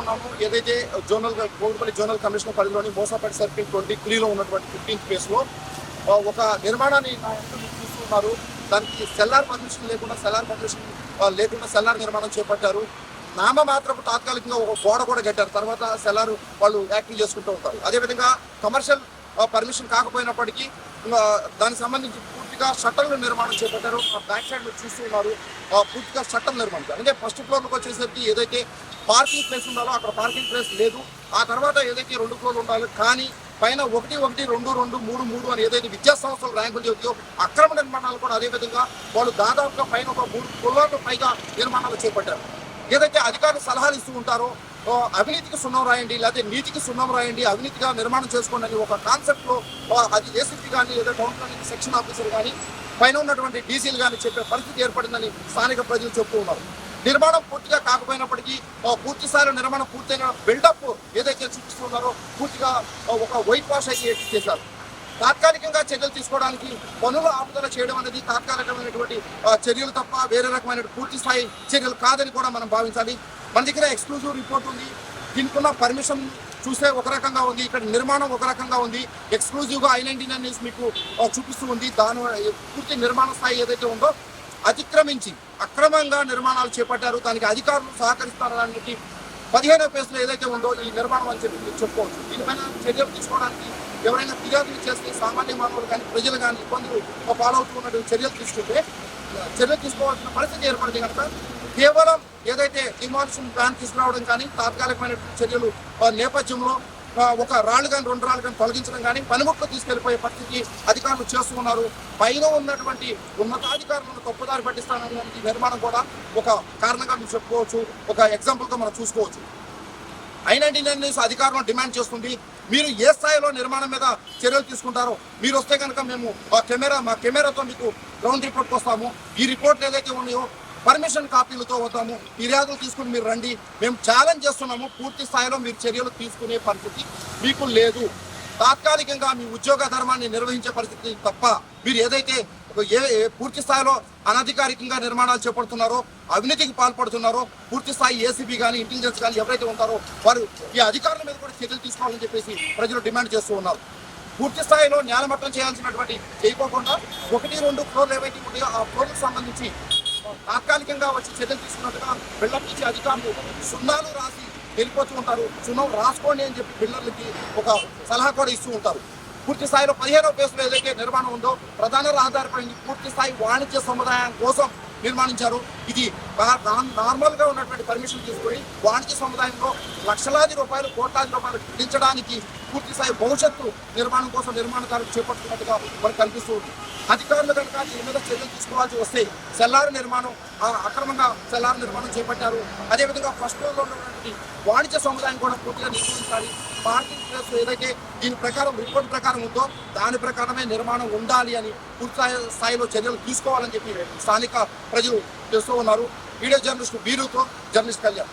ఉన్నామో. ఏదైతే zonal కోవిపల్లి zonal commissioner పరిధిలోని మోసాపేట సర్కిల్ ట్వంటీ త్రీలో ఉన్నటువంటి ఫిఫ్టీన్త్ ప్లేస్లో ఒక నిర్మాణాన్ని చూస్తున్నారు. దానికి సెల్లార్ పర్మిషన్ లేకుండా సెల్లార్ పర్మిషన్ లేకుండా సెల్లార్ నిర్మాణం చేపట్టారు. నామ మాత్రపు తాత్కాలికంగా ఒక గోడ కూడా కట్టారు. తర్వాత సెల్లార్ వాళ్ళు యాక్టివ్ చేసుకుంటూ ఉంటారు. అదేవిధంగా కమర్షియల్ పర్మిషన్ కాకపోయినప్పటికీ దానికి సంబంధించి పూర్తిగా షట్టర్ల నిర్మాణం చేపట్టారు. బ్యాక్ సైడ్ మీరు పూర్తిగా షట్టర్ నిర్మాణం అంటే ఫస్ట్ ఫ్లోర్కి వచ్చేసరికి ఏదైతే పార్కింగ్ ప్లేస్ ఉండాలో అక్కడ పార్కింగ్ ప్లేస్ లేదు. ఆ తర్వాత ఏదైతే రెండు ఫ్లోర్లు ఉండాలి కానీ పైన ఒకటి ఒకటి రెండు రెండు మూడు మూడు అని ఏదైతే విద్యా సంస్థలు ర్యాంకులు చెబుతాయో అక్రమ నిర్మాణాలు కూడా అదే విధంగా వాళ్ళు దాదాపుగా పైన ఒక మూడు ఫ్లోర్లు పైగా నిర్మాణాలు చేపట్టారు. ఏదైతే అధికారులు సలహాలు ఇస్తూ ఉంటారో అవినీతికి సున్నం రాయండి లేకపోతే నీతికి సున్నం రాయండి అవినీతిగా నిర్మాణం చేసుకోండి అని ఒక కాన్సెప్ట్లో అది ఏసీపీ కానీ లేదా టౌన్ ప్లానింగ్ సెక్షన్ ఆఫీసర్ కానీ పైన ఉన్నటువంటి డీసీలు కానీ చెప్పే పరిస్థితి ఏర్పడిందని స్థానిక ప్రజలు చెప్తూ ఉన్నారు. నిర్మాణం పూర్తిగా కాకపోయినప్పటికీ పూర్తి స్థాయిలో నిర్మాణం పూర్తయిన బిల్డప్ ఏదైతే చూపిస్తున్నారో పూర్తిగా ఒక వైట్ వాష్ అయితే చేశారు. తాత్కాలికంగా చర్యలు తీసుకోవడానికి పనులు ఆపుదల చేయడం అనేది తాత్కాలికమైనటువంటి చర్యలు తప్ప వేరే రకమైన పూర్తి స్థాయి చర్యలు కాదని కూడా మనం భావించాలి. మన దగ్గర ఎక్స్క్లూజివ్ రిపోర్ట్ ఉంది. దీనికి పర్మిషన్ చూస్తే ఒక రకంగా ఉంది. ఇక్కడ నిర్మాణం ఒక రకంగా ఉంది. ఎక్స్క్లూజివ్గా ఐ నైన్టీన్ అనేసి మీకు చూపిస్తూ ఉంది. దాని పూర్తి నిర్మాణ స్థాయి ఏదైతే ఉందో అతిక్రమించి అక్రమంగా నిర్మాణాలు చేపట్టారు. దానికి అధికారులు సహకరిస్తారని పదిహేనో పేజ్లో ఏదైతే ఉందో ఈ నిర్మాణం అని చెప్పి చెప్పుకోవచ్చు. దీనిపైన చర్యలు తీసుకోవడానికి ఎవరైనా ఫిర్యాదులు చేస్తే సామాన్య మానవులు కానీ ప్రజలు కానీ ఇబ్బందులు పాలవుతున్నటువంటి చర్యలు తీసుకుంటే చర్యలు తీసుకోవాల్సిన పరిస్థితి ఏర్పడింది కనుక కేవలం ఏదైతే డిమాలిషన్ ప్లాన్ తీసుకురావడం కానీ తాత్కాలికమైనటువంటి చర్యలు ఆ, నేపథ్యంలో ఒక రాళ్ళు కానీ రెండు రాళ్ళు కానీ తొలగించడం కానీ పనిముట్లు తీసుకెళ్ళిపోయే పరిస్థితి అధికారులు చేస్తున్నారు పైన ఉన్నటువంటి ఉన్నతాధికారులను తప్పుదారి పట్టిస్తానటువంటి నిర్మాణం కూడా ఒక కారణంగా మీరు చెప్పుకోవచ్చు. ఒక ఎగ్జాంపుల్గా మనం చూసుకోవచ్చు. ఐనైన్టీ నైన్ అధికారులను డిమాండ్ చేస్తుంది మీరు ఏ స్థాయిలో నిర్మాణం మీద చర్యలు తీసుకుంటారో మీరు వస్తే కనుక మేము ఆ కెమెరా మా కెమెరాతో మీకు గ్రౌండ్ రిపోర్ట్కి వస్తాము. ఈ రిపోర్ట్లు ఏదైతే ఉన్నాయో పర్మిషన్ కాపీలతో వద్దాము. ఫిర్యాదులు తీసుకుని మీరు రండి. మేము ఛాలెంజ్ చేస్తున్నాము. పూర్తి స్థాయిలో మీరు చర్యలు తీసుకునే పరిస్థితి మీకు లేదు. తాత్కాలికంగా మీ ఉద్యోగ ధర్మాన్ని నిర్వహించే పరిస్థితి తప్ప మీరు ఏదైతే ఒక ఏ ఏ పూర్తి స్థాయిలో అనధికారికంగా నిర్మాణాలు చేపడుతున్నారో అవినీతికి పాల్పడుతున్నారో పూర్తి స్థాయి ఏసీబీ కానీ ఇంటెలిజెన్స్ కానీ ఎవరైతే ఉంటారో వారు ఈ అధికారుల మీద కూడా చర్యలు తీసుకోవాలని చెప్పేసి ప్రజలు డిమాండ్ చేస్తూ ఉన్నారు. పూర్తి స్థాయిలో న్యాయమట్టం చేయాల్సినటువంటి చేయకోకుండా ఒకటి రెండు ఫ్లోర్లు ఏవైతే ఉన్నాయో ఆ ఫ్లోర్లకు సంబంధించి తాత్కాలికంగా వచ్చి చర్యలు తీసుకున్నట్టుగా బిల్డప్ నుంచి అధికారులు సున్నాలు రాసి వెళ్ళిపోతూ ఉంటారు. సున్నం రాసుకోండి అని చెప్పి బిల్డర్లకి ఒక సలహా కూడా ఇస్తూ ఉంటారు. పూర్తి స్థాయిలో పదిహేనవ పేసులో ఏదైతే నిర్మాణం ఉందో ప్రధాన రహదారిపై పూర్తి స్థాయి వాణిజ్య సముదాయం కోసం నిర్మాణించారు. ఇది నార్మల్గా ఉన్నటువంటి పర్మిషన్ తీసుకొని వాణిజ్య సముదాయంలో లక్షలాది రూపాయలు కోట్లాది రూపాయలు దించడానికి పూర్తి స్థాయి భవిష్యత్తు నిర్మాణం కోసం నిర్మాణకారులు చేపడుతున్నట్టుగా మనకు కనిపిస్తూ ఉంది. అధికారులు కనుక దీని మీద చర్యలు తీసుకోవాల్సి వస్తే సెల్లార్ నిర్మాణం ఆ, అక్రమంగా సెల్లార్ నిర్మాణం చేపట్టారు. అదేవిధంగా ఫస్ట్ ఫ్లోర్లో ఉన్నటువంటి వాణిజ్య సముదాయం కూడా పూర్తిగా నిర్మించాలి పార్కింగ్ ప్లేస్ ఏదైతే దీని ప్రకారం రిపోర్ట్ ప్రకారం ఉందో దాని ప్రకారమే నిర్మాణం ఉండాలి అని పూర్తి స్థాయిలో చర్యలు తీసుకోవాలని చెప్పి స్థానిక ప్రజలు చేస్తూ ఉన్నారు. వీడియో జర్నలిస్ట్ బీరుతో జర్నలిస్ట్ కళ్యాణ్.